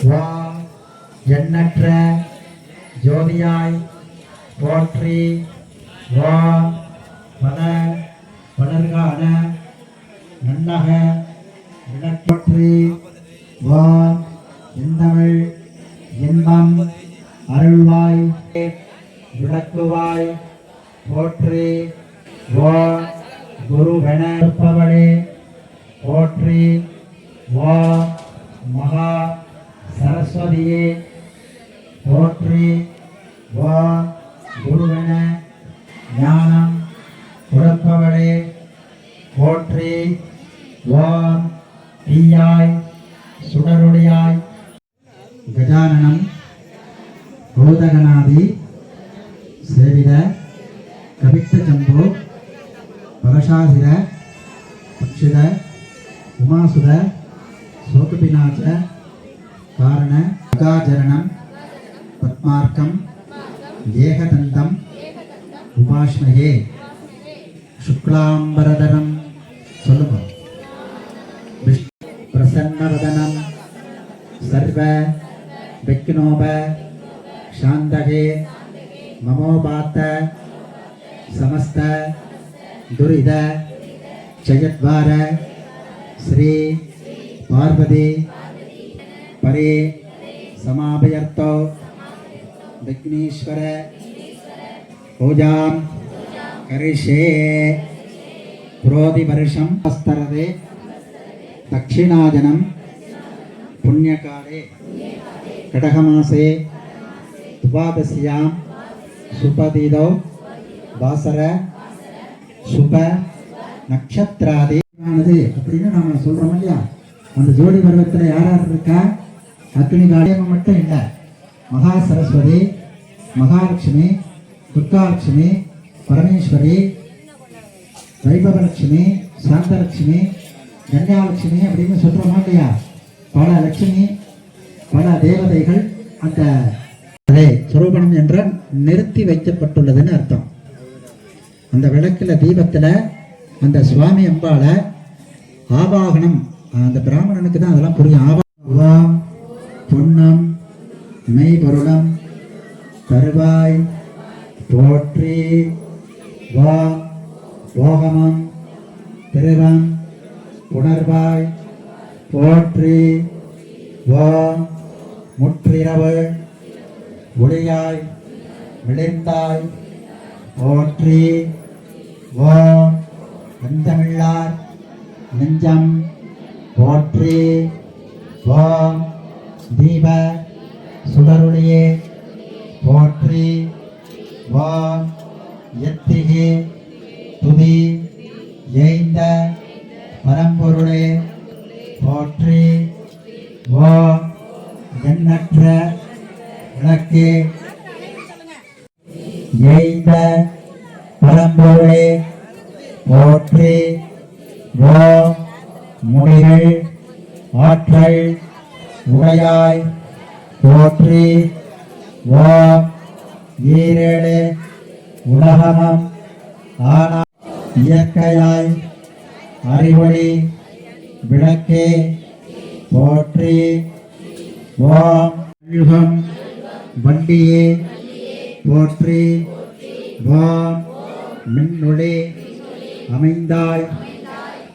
வா எண்ணற்ற ஜோதியாய் போற்றி வா பல பலர்கான நன்னக விளக்கோற்றி வா எந்தமிழ் இன்பம் அருள்வாய் விளக்குவாய் போற்றி வா குருவென இருப்பவளே போற்றி வா மகா சரஸ்வதியே போற்றி வா குருவென ஞானம் கொடுப்பவளே போற்றி வா தீயாய் சுடருடையாய். கஜானனம் கோதகநாதி சேவித கவித்த ஜம்பு பரஷாசிர பக்ஷித உமாசுத சோகபிநாச்ச காரண மகாஜரணம் பத்மார்க்கம் ஏகதந்தம் உபாஷ்மயே சுக்லாம்பரதனம் சொல்லுங்க. பிரசன்னவதனம் சர்வ விக்னோப சாந்தகே மமோபாத்த சமஸ்த துரித ஜெயத்வார ஸ்ரீ பார்வதி பரே சமாபயர்த்தோ விக்னேஸ்வர பூஜாம் கரிஷே புரோதிவருஷம் அஸ்தரதே दक्षिणाजनं पुण्यकाले கடகமாசே துவாதசியாம் சுபதீதோ வாசர சுப நட்சத்திராதி ஆனது அப்படின்னு நாம சொல்றோம் இல்லையா அந்த ஜோடி பருவத்தில் யார் யார் இருக்கா அக்னி காளியம்மன் மட்டும் இல்லை மகா சரஸ்வதி மகாலட்சுமி துர்காலட்சுமி பரமேஸ்வரி வைபவலட்சுமி சாந்தலட்சுமி கன்யாலட்சுமி அப்படின்னு சொல்றோமா இல்லையா? பல லட்சுமி பல தேவதைகள் அந்த அதே சுரூபணம் என்றால் நிறுத்தி வைக்கப்பட்டுள்ளதுன்னு அர்த்தம். அந்த விளக்குல தீபத்தில் அந்த சுவாமி அம்பால ஆவாகனம் அந்த பிராமணனுக்கு தான் அதெல்லாம் புரியும். ஆவாம் பொன்னம் மெய்பொருளம் தருவாய் போற்றி வா போகமம் திருவம் உணர்வாய் போற்றி வா முற்றிரவு ஒளியாய் விளைந்தாய் போற்றி வா அந்தமிழார் நெஞ்சம் போற்றி வா தீப சுடருளியே போற்றி வா எத்திகி துதி எய்ந்த பரம்பொருளே போற்றி ஓ எண்ணற்ற விளக்கு. ஏய்ந்த பரம்பொருளே போற்றி ஓ முடிகள் ஆற்றல் உடையாய் போற்றி ஓ ஈரேழு உலகமும் ஆனால் இயற்கையாய் அறிவொளி விளக்கே போற்றி. ஓம் யுகம் வண்டியே போற்றி. ஓம் மின்னொளி அமைந்தாய்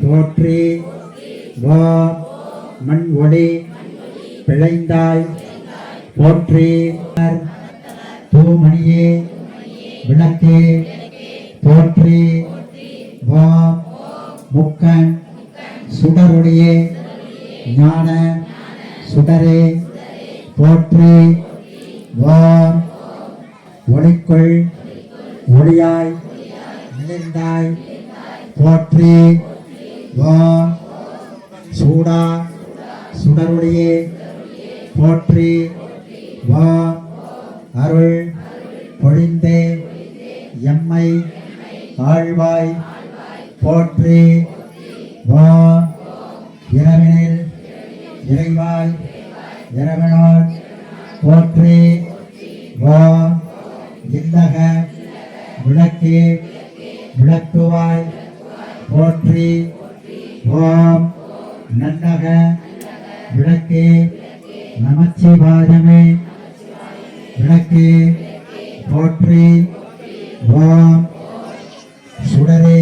போற்றி. ஓம் மண் ஒளி பிழைந்தாய் போற்றி. தூமணியே விளக்கு போற்றி ஓம் முக்கன் சுடருடைய ஞான சுடரே போற்றி ஓம் ஒளிக்குள் ஒளியாய் விளைந்தாய் போற்றி ஓம் சூடா சுடருடைய போற்றி வா. அருள் பொழிந்தே. எம்மை ஆழ்வாய் போற்றி. வா இரவினில் இறைவாய் இரவினால் போற்றி. வா இல்லக விளக்கே விளக்குவாய் போற்றி. ஓம் நல்லக விளக்கே நமச்சிவாயமே. விளக்கு போற்றி. ஓம் சுடரே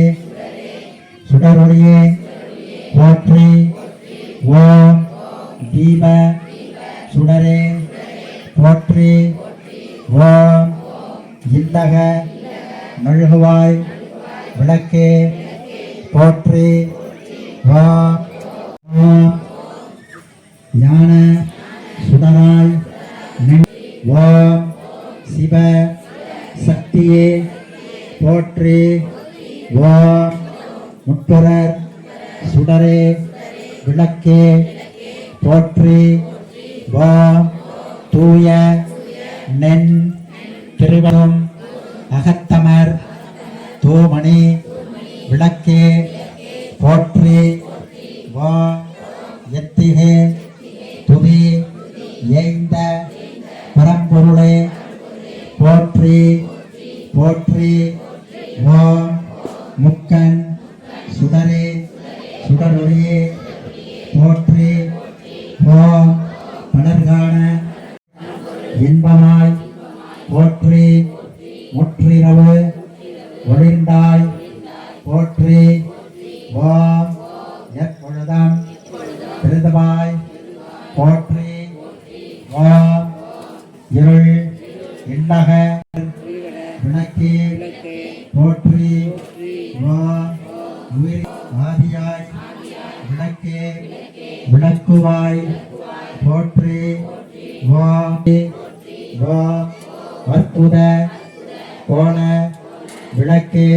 சுடரொளியே போற்றி ஓம் தீப சுடரே போற்றி ஓம் இல்லக நழுகுவாய் விளக்கே போற்றி ஓம் ஓம் ஞான சுடராய் ஓம் சிவ சக்தியே போற்றி. ஓம் முற்பரர் சுடரே. விளக்கே. போற்றி. ஓம் தூய. நென். திருவரும். அகத்தமர். தோமணி. விளக்கே. போற்றி. வா. எத்திகே. துதி. ஏய்ந்த. பரம்பொருளே. ஓம் பலர்கான இன்பமாய் போற்றி முற்றிரவு ஒளிர்ந்தாய். போற்றி ஓம் எப்பொழுதம் திருந்தவாய். போற்றி ஓம் இருள் இல்லக விளக்கி போற்றி ஓம் உயிர் ஆதியாய் விளக்கே விளக்குவாய். போற்றி வா வா அற்புத கோண விளக்கு.